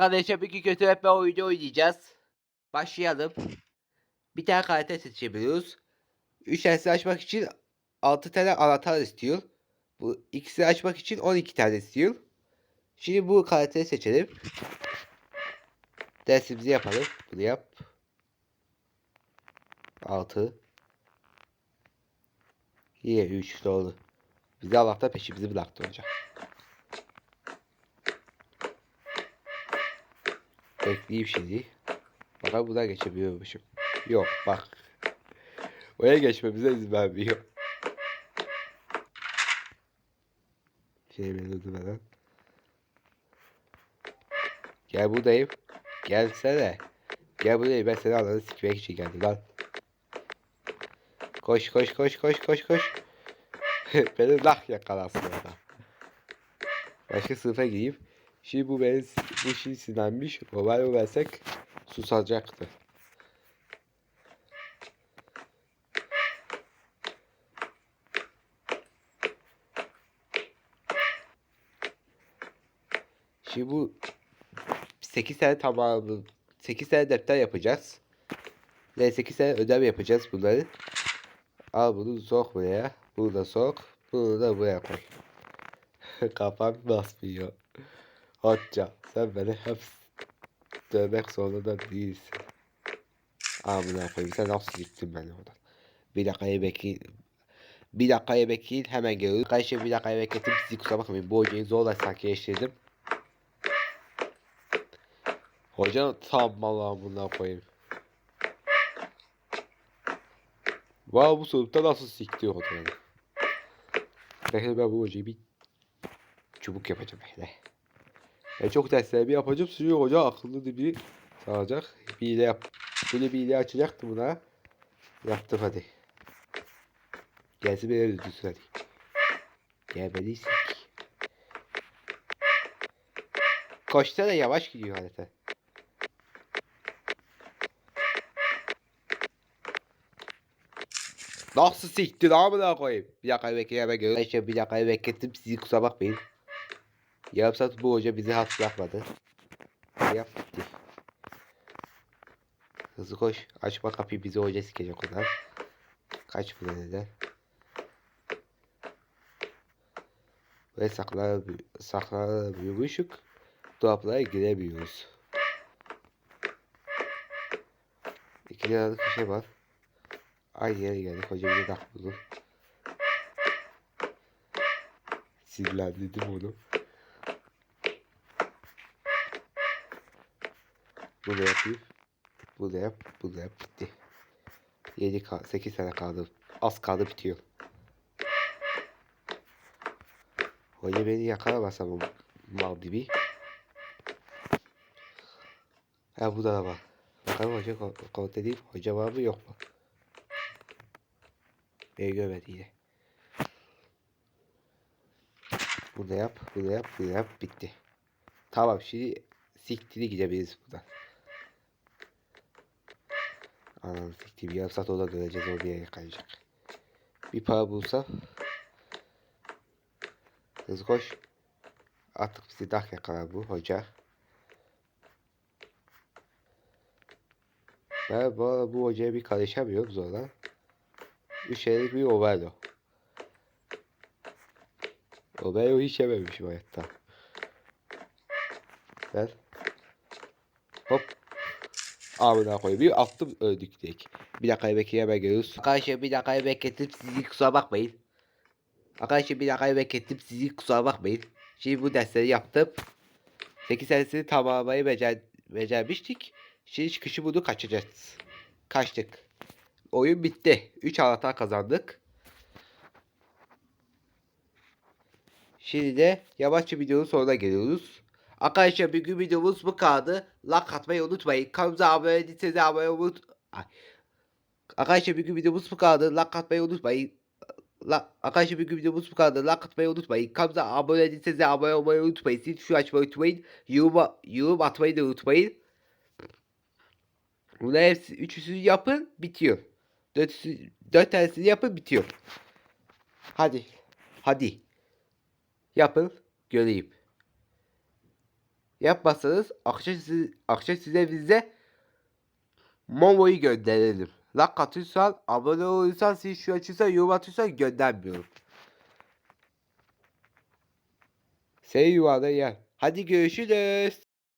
Arkadaşlar bir kötü hep oyunu oynayacağız. Başlayalım. Bir tane karakter seçebiliyoruz. Üç tanesini açmak için 6 tane anahtar istiyor. Bu ikisini açmak için 12 tane istiyor. Şimdi bu karakteri seçelim. Dersimizi yapalım. Bunu yap. 6 Yine 3 doğru. Bizi Allah'tan peşimizi bıraktı hocam. Bekleyeyim şimdi. Bakalım buradan geçebiliyormuşum. Yok bak. Oraya geçmemize izin vermiyor. Şey ben öldürmeden. Gel buradayım. Gelsene. Gel buradayım ben seni ananı sikmek için geldim lan. Koş koş koş koş koş koş. beni lah yakalasın orada. Başka sınıfa gireyim. Şimdi bu beni bu şey sinirlenmiş. Robert versek susacaktı. Şimdi bu 8 tane tamamı 8 tane defter yapacağız. Ve 8 tane ödev yapacağız bunları. Al bunu sok buraya. Bunu da sok. Bunu da buraya koy. Kafam basmıyor. Hoca sen beni hep dövmek zorunda değilsin. Amına koyayım sen nasıl gittin beni oradan. Bir dakikaya bekleyin. Bir dakikaya bekleyin hemen geliyorum. Arkadaşlar bir dakikaya bekledim sizi kusura bakmayın. Bu hocayı zorla sakinleştirdim. Hoca tam mal amına koyayım. Vay bu sınıfta nasıl sikti hocayı. Bekle ben bu hocayı bir çubuk yapacağım bekle. Ben çok derslerimi yapacağım. Şimdi hoca akıllı bir sağlayacak. Bir hile yap. Böyle bir hile açacaktı buna. Yaptım hadi. Gelsin beni öldürsün hadi. Gel beni sik. Koşsana yavaş gidiyor harita. Nasıl siktir amına koyayım? Bir dakika bekleyin hemen görüyorum. Bir dakika beklettim sizi kusura bakmayın. Yarım bu hoca bizi hat bırakmadı. Yap bitti. Hızlı koş. Açma kapıyı bizi hoca sikecek oradan. Kaç bu neden? Ve saklar, saklanamıyormuşuk. Dolaplara giremiyoruz. İki liralık bir şey var. Aynı yere geldik. Hoca bize dak buldu. Sinirlendirdim onu. Bunu yapayım. Bunu yap. Bunu yap. Bitti. 7 kal 8 tane kaldı. Az kaldı bitiyor. Hoca beni yakalamasa bu mal gibi. Ha bu da var. Bakalım hoca ko- kontrol edeyim. Hoca var mı yok mu? Beni görmedi yine. Bunu yap, bunu yap, bunu yap. Bitti. Tamam şimdi siktiri gidebiliriz buradan. Anam siktir yarım saat orada göreceğiz o bir yere kayacak. Bir para bulsa. Hızlı koş. Artık bizi dak yakalar bu hoca. Ben bu, arada bu hocaya bir karışamıyorum zorla. Üç şeylik bir overlo. Overlo hiç yememişim hayatta. Ver. Hop. Amına koyayım. Bir attım öldük direkt. Bir dakika bekleyin hemen geliyoruz. Arkadaşlar bir dakika beklettim sizi kusura bakmayın. Arkadaşlar bir dakika beklettim sizi kusura bakmayın. Şimdi bu dersleri yaptım. 8 senesini tamamlamayı becer becermiştik. Şimdi çıkışı bunu kaçacağız. Kaçtık. Oyun bitti. 3 anahtar kazandık. Şimdi de yavaşça videonun sonuna geliyoruz. Arkadaşlar bir gün videomuz bu kaldı. Like atmayı unutmayın. Kanalımıza abone değilseniz abone unut- Ay. Arkadaşlar bir gün videomuz bu kaldı. Like atmayı unutmayın. La, arkadaşlar bir gün videomuz bu kadar. Like atmayı unutmayın. Kanalımıza abone değilseniz abone olmayı unutmayın. Zil şu açmayı unutmayın. Yorum, yorum atmayı da unutmayın. Bunların hepsi üçüsünü yapın bitiyor. Dört, dört tanesini yapın bitiyor. Hadi. Hadi. Yapın göreyim. Yapmazsanız akşam, siz, akşam size bize Momo'yu gönderelim. Like atıyorsan, abone olursan, siz şu açıyorsan, yorum atıyorsan göndermiyorum. Seni yuvada yer. Hadi görüşürüz.